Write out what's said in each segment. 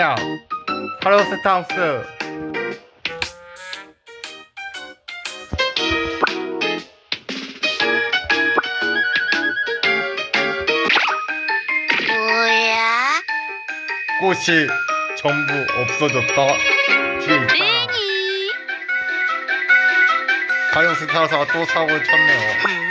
침략 파로스타우스. 뭐야? 꽃이 전부 없어졌다. 뒤에. 파로스타우스가 또 사고를 쳤네요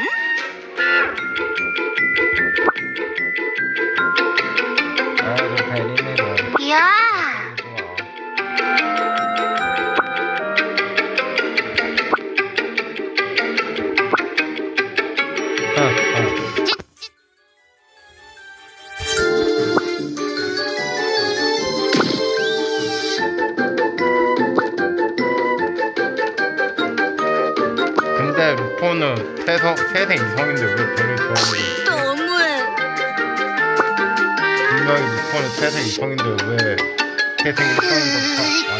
근데 루포는 태성, 태생 이성인데 왜 배를 좋아하는 너무해. 분명히 루포는 태생 이성인데 왜 태생 이성인가 아냐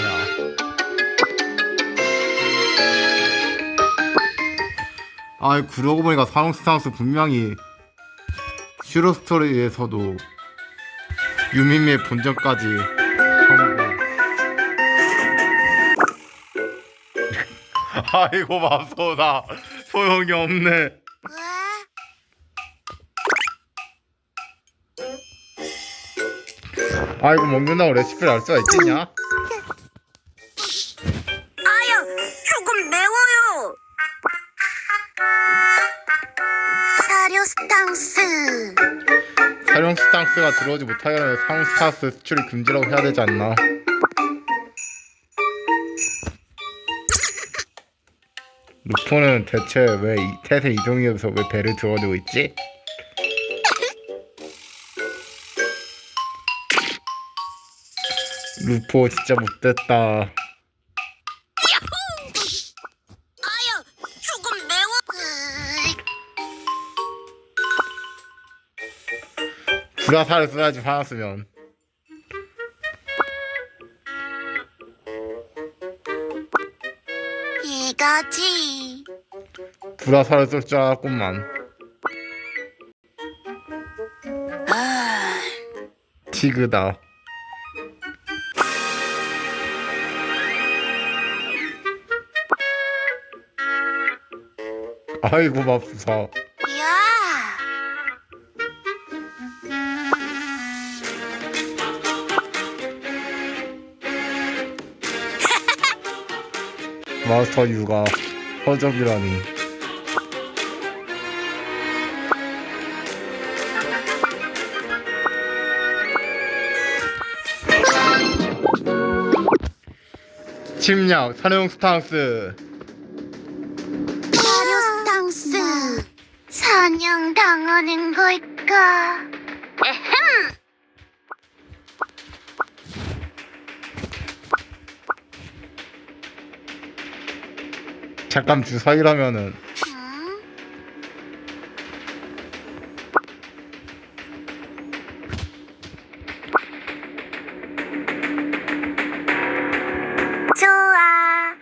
아 그러고 보니까 사롱스타우스 분명히 슈로스토리에서도 유미미의 본전까지 아이고 맙소사 소용이 없네 왜? 아이고 먹는다고 레시피를 알 수가 있겠냐? 스탕스가 들어오지 못하게 하면 상스타스 수출이 금지라고 해야 되지 않나? 루포는 대체 왜 이- 태세 이동이어서 왜 배를 들어오고 있지? 루포 진짜 못됐다. 불화살을 써야지 화났으면. 이거지. 불화살을 쓸 줄 알았구만. 아, 티그다. 아이고 맙소사. 마스터 유가 허접이라니. 침략 사령 스탕스 사료 스탕스. 사냥 당하는 걸까? 잠깐 주사위라면은 음? 좋아.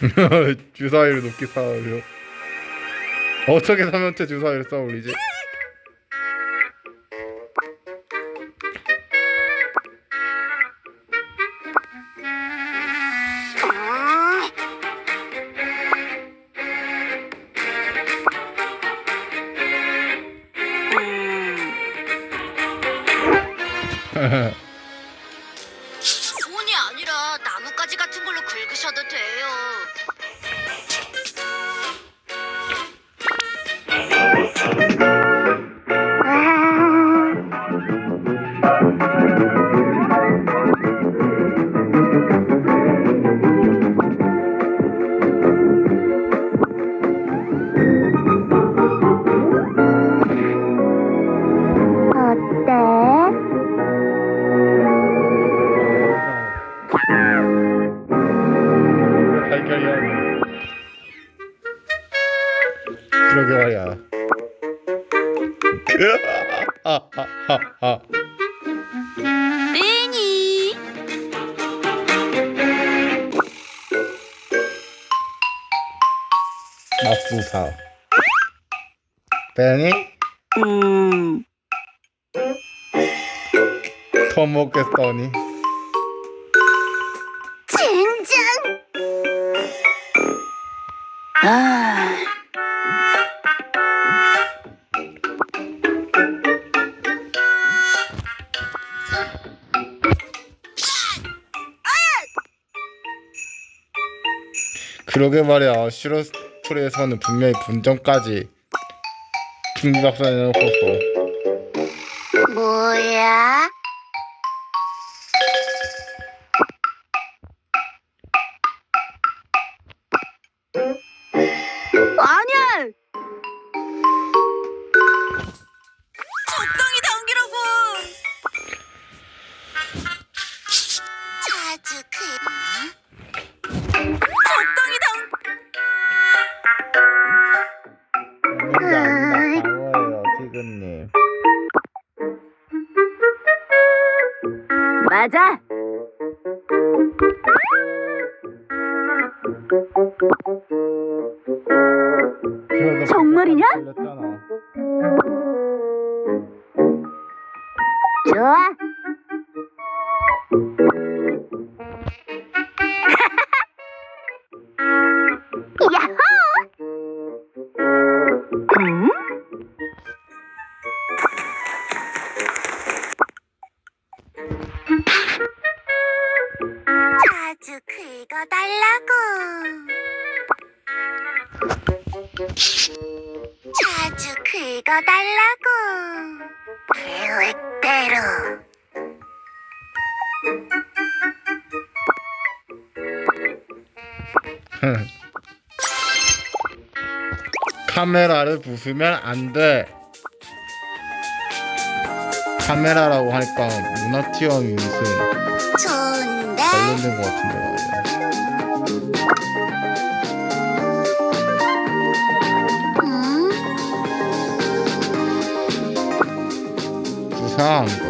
주사위를 높게 쌓으려 어떻게 사면태 주사위를 쌓아 올리지? 맙소사 베니? 음. 더 먹겠다니. 젠장. 아. 그러게 말이야. 슈로 스토리에서는 분명히 분전까지 중기각선 해놓고서 뭐야? 좋 카메라를 부수면 안 돼. 카메라라고 하니까 문화티원 무슨 좋은데? 관련된 것 같은데 말이야. 응? 부사한 거.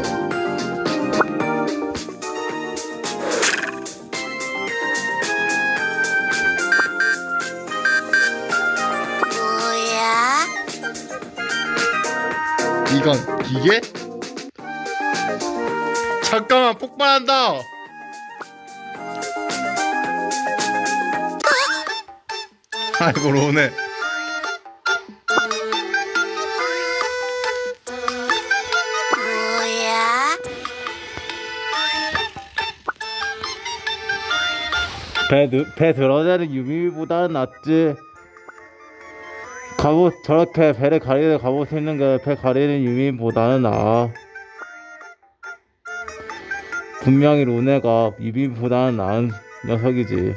이건 기계? 잠깐만 폭발한다. 아이고 로네. 뭐야? 배, 느- 배 들어내는 유미보다는 낫지. 갑옷 저렇게 배를 가리는 갑옷 입는 게 배 가리는 유미보다는 나아. 분명히 로네가 유미보다는 나은 녀석이지.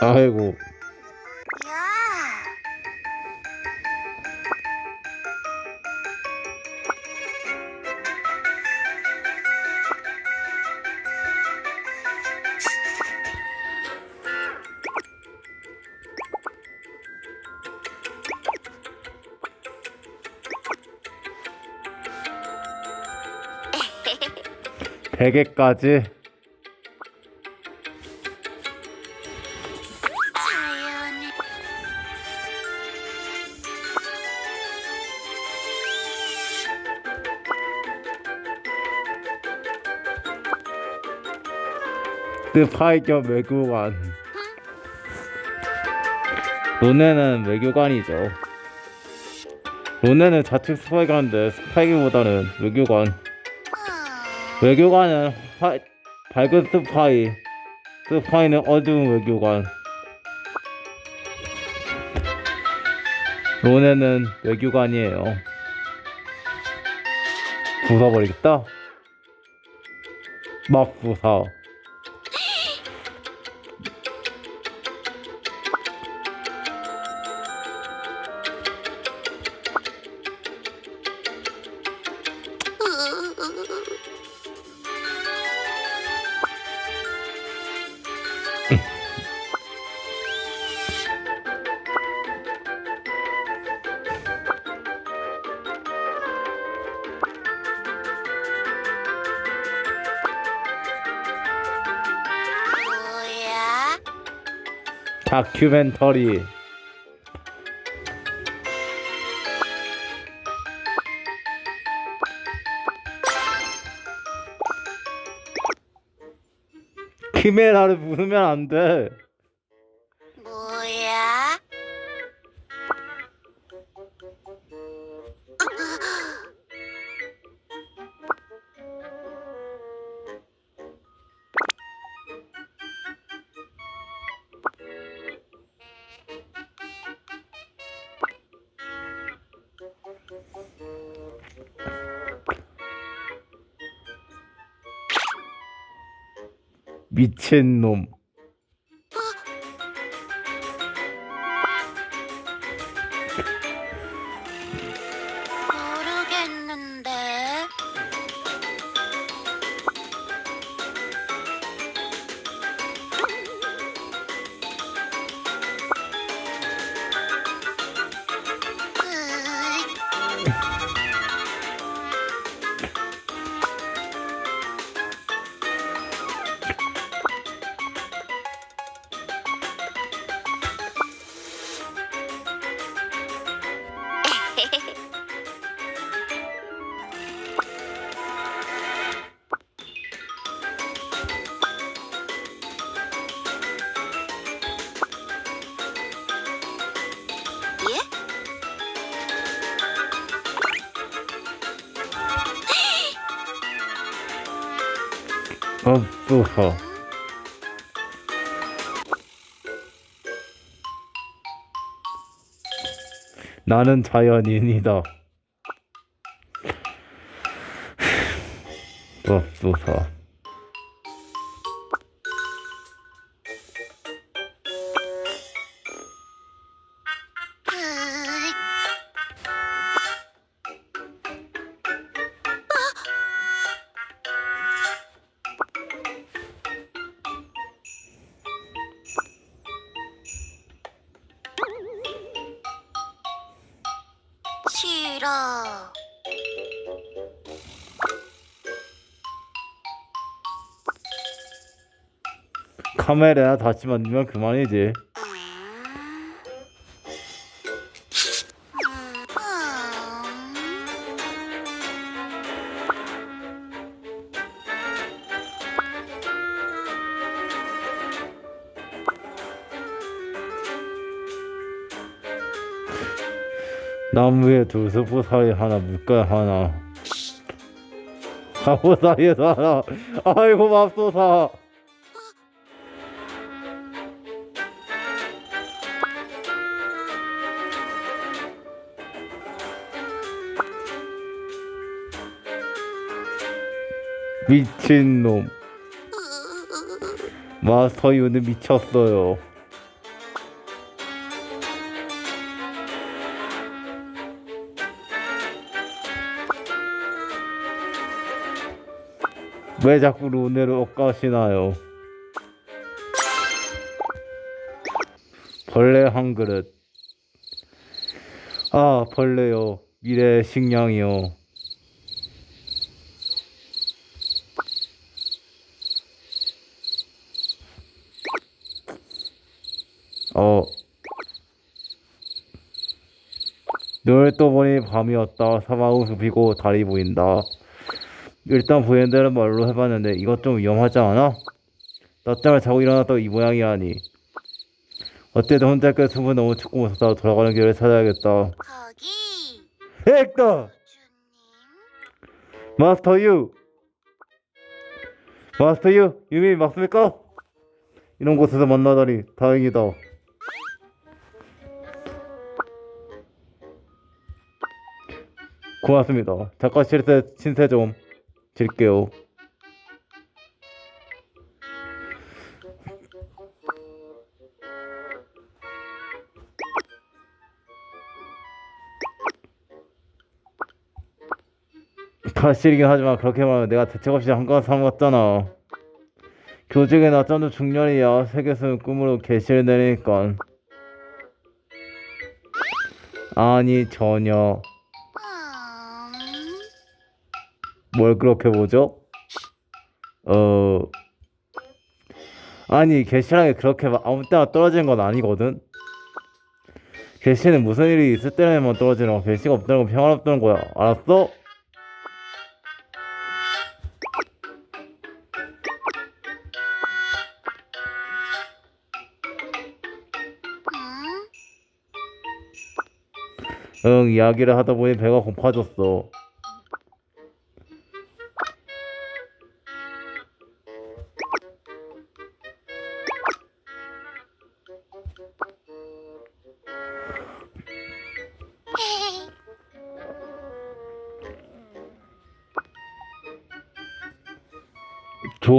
아이고. 베개까지. 스파이 겸 외교관. 로네는 외교관이죠. 로네는 자칭 스파이관인데 스파이기보다는 외교관. 외교관은 화, 밝은 스파이, 스파이는 어두운 외교관. 로네는 외교관이에요. 부숴버리겠다. 막 부숴. 다큐멘터리. 키메라를 부르면 안 돼. 미친놈. 없어서. 나는 자연인이다. 없어서. 으 카메라에 다시 만들면 그만이지. 음. 나무에 두 스프 사이 하나, 물가에 하나. 가보 사이에서 하나. 아이고 맙소사. 미친놈. 마스터 유는 미쳤어요. 왜 자꾸 룬을 엇가시나요? 벌레 한 그릇. 아, 벌레요. 미래 식량이요. 눈을 떠보니 밤이었다. 사막은 숲이고 달이 보인다. 일단 부인들은 말로 해봤는데 이것 좀 위험하지 않아? 낮잠을 자고 일어났다고 이 모양이라니. 어때도 혼자 그 숲은 너무 춥고 무섭다. 돌아가는 길을 찾아야겠다. 거기 헥터! 마스터 유! 마스터 유! 유미 맞습니까? 이런 곳에서 만나다니 다행이다. 고맙습니다. 잠깐 실세, 신세 좀 질게요. 사실이긴 하지만 그렇게 말하면 내가 대책 없이 사람 같잖아. 교직에 낮잠도 중년이야. 세계수는 꿈으로 개시를 내리니까. 아니 전혀. 뭘 그렇게 보죠? 어. 아니 개시랑이 그렇게 막 아무 때나 떨어지는 건 아니거든 개시는 무슨 일이 있을 때만 떨어지는 거 개시가 없다는 건 평화롭다는 거야 알았어? 음? 응 이야기를 하다 보니 배가 고파졌어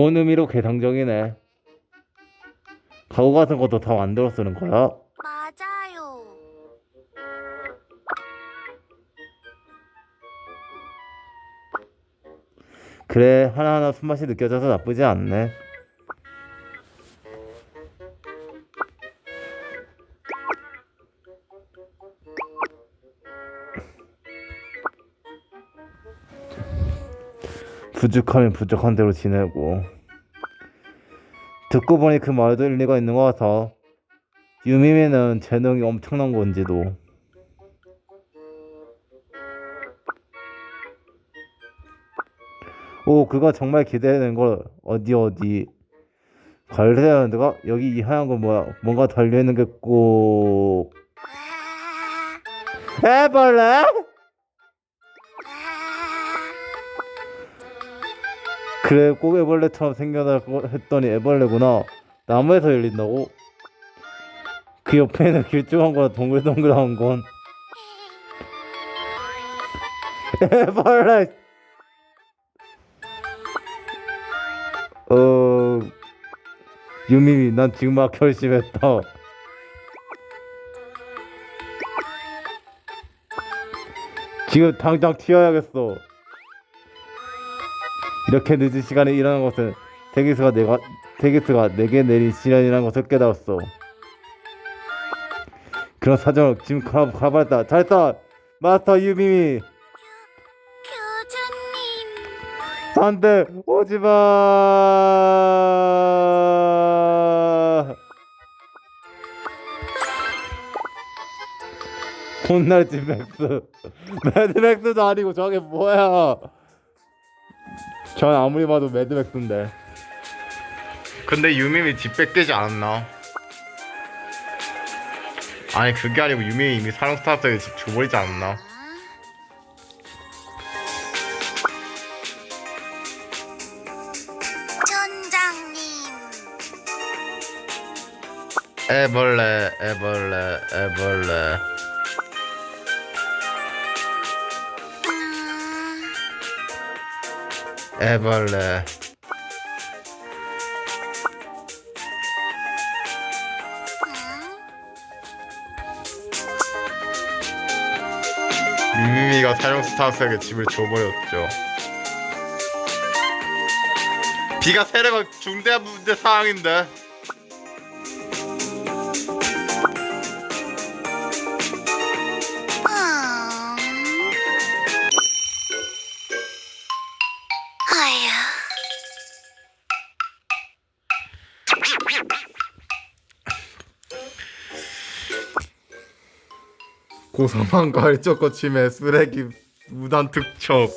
좋은 의미로 개성적이네. 가구 같은 것도 다 만들어 쓰는 거야? 맞아요. 그래 하나하나 손맛이 느껴져서 나쁘지 않네 부족하면 부족한 대로 지내고 듣고 보니 그 말도 일리가 있는 것 같아. 유미미는 재능이 엄청난 건지도. 오 그거 정말 기대되는 걸 어디 어디 관리해야 되가 여기 이 하얀 건 뭐야 뭔가 달려있는 게 꼭. 아, 애벌레? 그래 꼭 애벌레처럼 생겨나고 했더니 애벌레구나. 나무에서 열린다고? 그 옆에 있는 길쭉한 거랑 동글동글한 건. 애벌레! 어 유미미 난 지금 막 결심했다. 지금 당장 튀어야겠어 이렇게 늦은 시간에 일어난 것은 대기수가 내가 대기수가 내게 내린 시련이라는 것을 깨달았어. 그런 사정을 지금 가 가봤다. 잘했다, 마스터. 교주님. 안돼, 오지 마. 혼날지 맥스. 매드맥스도 아니고 저게 뭐야? 전 아무리 봐도 매드맥스인데. 근데 유미미 집 뺏기지 않았나? 아니 그게 아니고 유미미 이미 사랑 스타트에 집 줘버리지 않았나? 전장님. 애벌레 애벌레 애벌레 애벌레 음, 유미미가 사령 스타트에게 집을 줘버렸죠. 비가 세례가 중대한 문제 사항인데 고사만 가리적 거침에 쓰레기 무단 특척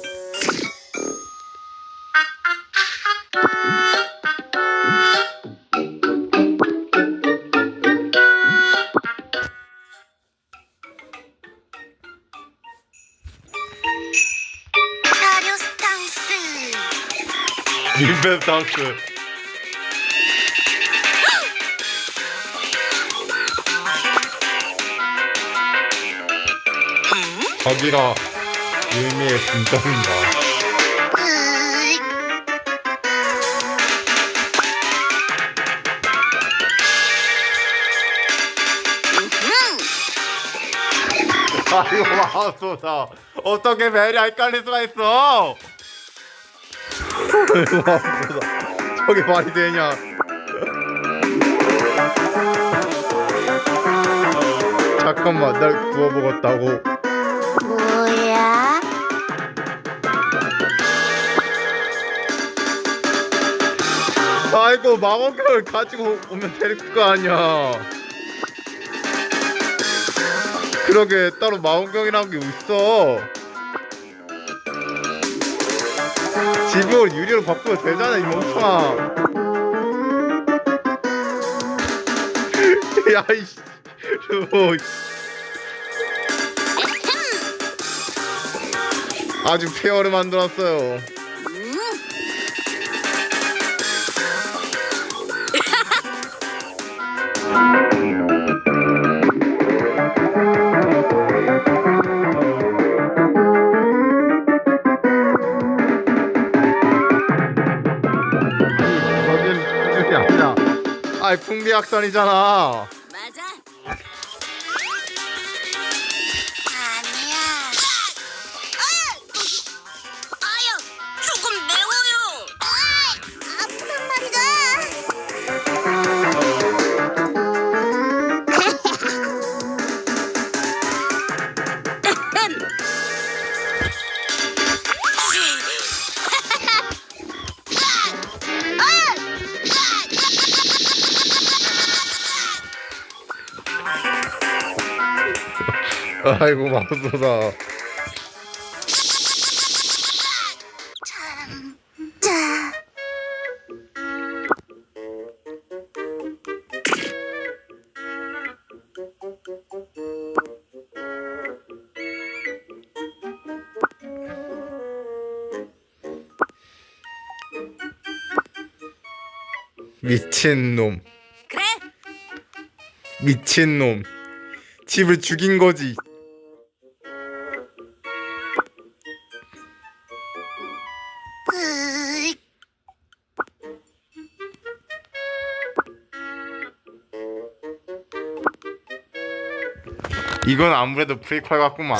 스탕스. 인벤스탕스 음? 저기가 유미의 분점인가. 아이고 마우소다 어떻게 벨이 헷갈릴 수가 있어 아이고 마우소다 저게 말이 되냐 잠깐만 날 구워 먹었다고 아이고 망원경을 가지고 오면 될 거 아니야. 그러게 따로 망원경이라는 게 있어. 집을 유리로 바꾸면 되잖아 이 멍청아. 야이씨. 뭐. 아주 페어를 만들었어요. 아니라 아이 풍비악선이잖아 아이고 맙소사 참, 자. 미친놈 그래? 미친놈 집을 죽인 거지 이건 아무래도 프리퀄 같구만